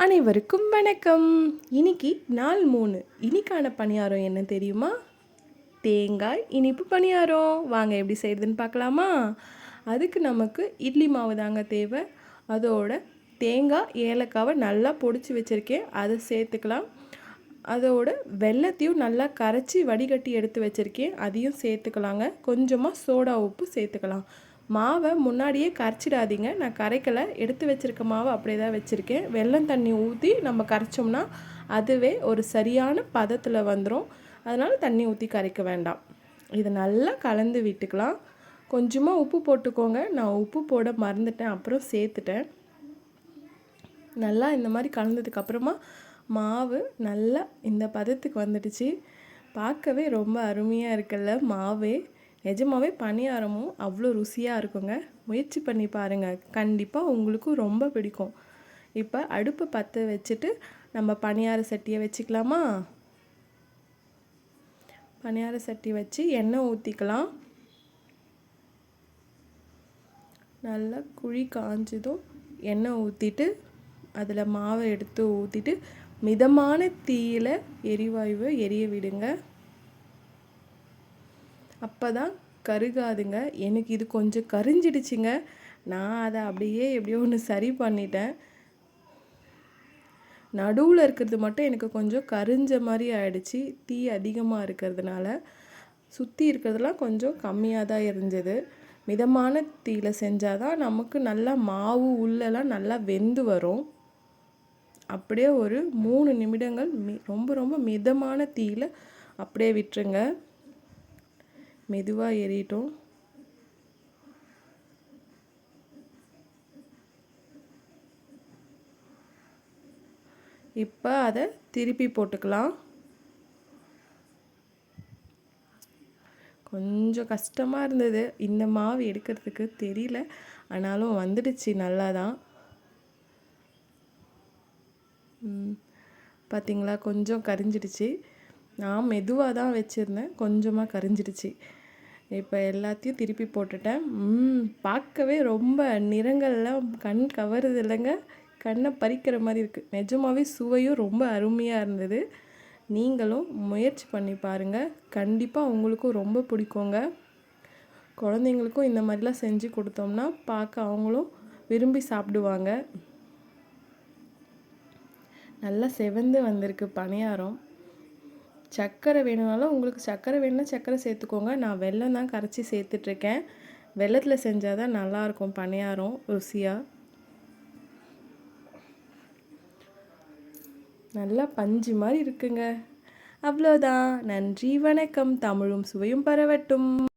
அனைவருக்கும் வணக்கம். இன்னைக்கு நாள் மூணு. இன்னைக்கான பணியாரம் என்ன தெரியுமா? தேங்காய் இனிப்பு பணியாரம். வாங்க எப்படி செய்கிறதுன்னு பார்க்கலாமா? அதுக்கு நமக்கு இட்லி மாவு தாங்க தேவை. அதோட தேங்காய் ஏலக்காவை நல்லா பொடிச்சு வச்சுருக்கேன். அதை சேர்த்துக்கலாம். அதோட வெள்ளத்தையும் நல்லா கரைச்சி வடிகட்டி எடுத்து வச்சுருக்கேன். அதையும் சேர்த்துக்கலாங்க. கொஞ்சமாக சோடா உப்பு சேர்த்துக்கலாம். மாவை முன்னாடியே கரைச்சிடாதீங்க. நான் கரைக்கலை எடுத்து வச்சுருக்க மாவை அப்படியே தான் வச்சுருக்கேன். வெள்ளம் தண்ணி ஊற்றி நம்ம கரைச்சோம்னா அதுவே ஒரு சரியான பதத்தில் வந்துடும் அதனால் தண்ணி ஊற்றி கரைக்க வேண்டாம். இதை நல்லா கலந்து விட்டுக்கலாம். கொஞ்சமாக உப்பு போட்டுக்கோங்க. நான் உப்பு போட மறந்துட்டேன். அப்புறம் சேர்த்துட்டேன். நல்லா இந்த மாதிரி கலந்ததுக்கப்புறமா மாவு நல்லா இந்த பதத்துக்கு வந்துடுச்சு. பார்க்கவே ரொம்ப அருமையாக இருக்குல்ல மாவே. நிஜமாவே பணியாரமும் அவ்வளோ ருசியாக இருக்குங்க. முயற்சி பண்ணி பாருங்கள் கண்டிப்பாக உங்களுக்கும் ரொம்ப பிடிக்கும். இப்போ அடுப்பை பற்ற வச்சுட்டு நம்ம பணியார சட்டியை வச்சுக்கலாமா? பணியார சட்டி வச்சு எண்ணெய் ஊற்றிக்கலாம் நல்லா குழி காஞ்சதும் எண்ணெய் ஊற்றிட்டு அதில் மாவை எடுத்து ஊற்றிட்டு மிதமான தீயில் எரிவாயுவை எரிய விடுங்க. அப்போ தான் கருகாதுங்க. எனக்கு இது கொஞ்சம் கரிஞ்சிடுச்சுங்க. நான் அதை அப்படியே எப்படியோ ஒன்று சரி பண்ணிட்டேன். நடுவில் இருக்கிறது மட்டும் எனக்கு கொஞ்சம் கரிஞ்ச மாதிரி ஆயிடுச்சு. தீ அதிகமாக இருக்கிறதுனால. சுற்றி இருக்கிறதுலாம் கொஞ்சம் கம்மியாக தான் இருந்தது. மிதமான தீயில் செஞ்சால் தான் நமக்கு நல்லா மாவு உள்ளெல்லாம் நல்லா வெந்து வரும். அப்படியே ஒரு மூணு நிமிடங்கள் மி ரொம்ப ரொம்ப மிதமான தீயில் அப்படியே விட்டுருங்க. மெதுவாக எரியட்டும் இப்போ அதை திருப்பி போட்டுக்கலாம். கொஞ்சம் கஷ்டமாக இருந்தது. இந்த மாவு எடுக்கிறதுக்கு தெரியல. ஆனாலும் வந்துடுச்சு. நல்லா தான் பார்த்திங்களா கொஞ்சம் கரிஞ்சிடுச்சு. நான் மெதுவாக தான் வச்சுருந்தேன். கொஞ்சமாக கரிஞ்சிடுச்சு. இப்போ எல்லாத்தையும் திருப்பி போட்டுட்டேன். பார்க்கவே ரொம்ப நிறங்கள்லாம் கண் கவருது இல்லைங்க. கண்ணை பறிக்கிற மாதிரி இருக்குது நிஜமாகவே சுவையும் ரொம்ப அருமையாக இருந்தது. நீங்களும் முயற்சி பண்ணி பாருங்கள் கண்டிப்பாக உங்களுக்கும் ரொம்ப பிடிக்குங்க. குழந்தைங்களுக்கும் இந்த மாதிரிலாம் செஞ்சு கொடுத்தோம்னா பார்க்க அவங்களும் விரும்பி சாப்பிடுவாங்க. நல்லா செவந்து வந்திருக்கு பணியாரம். சர்க்கரை வேணுனாலும் உங்களுக்கு சர்க்கரை வேணும்னா சர்க்கரை சேர்த்துக்கோங்க. நான் வெல்லம் தான் கரைச்சி சேர்த்துட்ருக்கேன். வெள்ளத்தில் செஞ்சால் தான் நல்லாயிருக்கும் பணியாரம் ருசியாக நல்லா பஞ்சு மாதிரி இருக்குங்க. அவ்வளோதான். நன்றி வணக்கம். தமிழும் சுவையும் பரவட்டும்.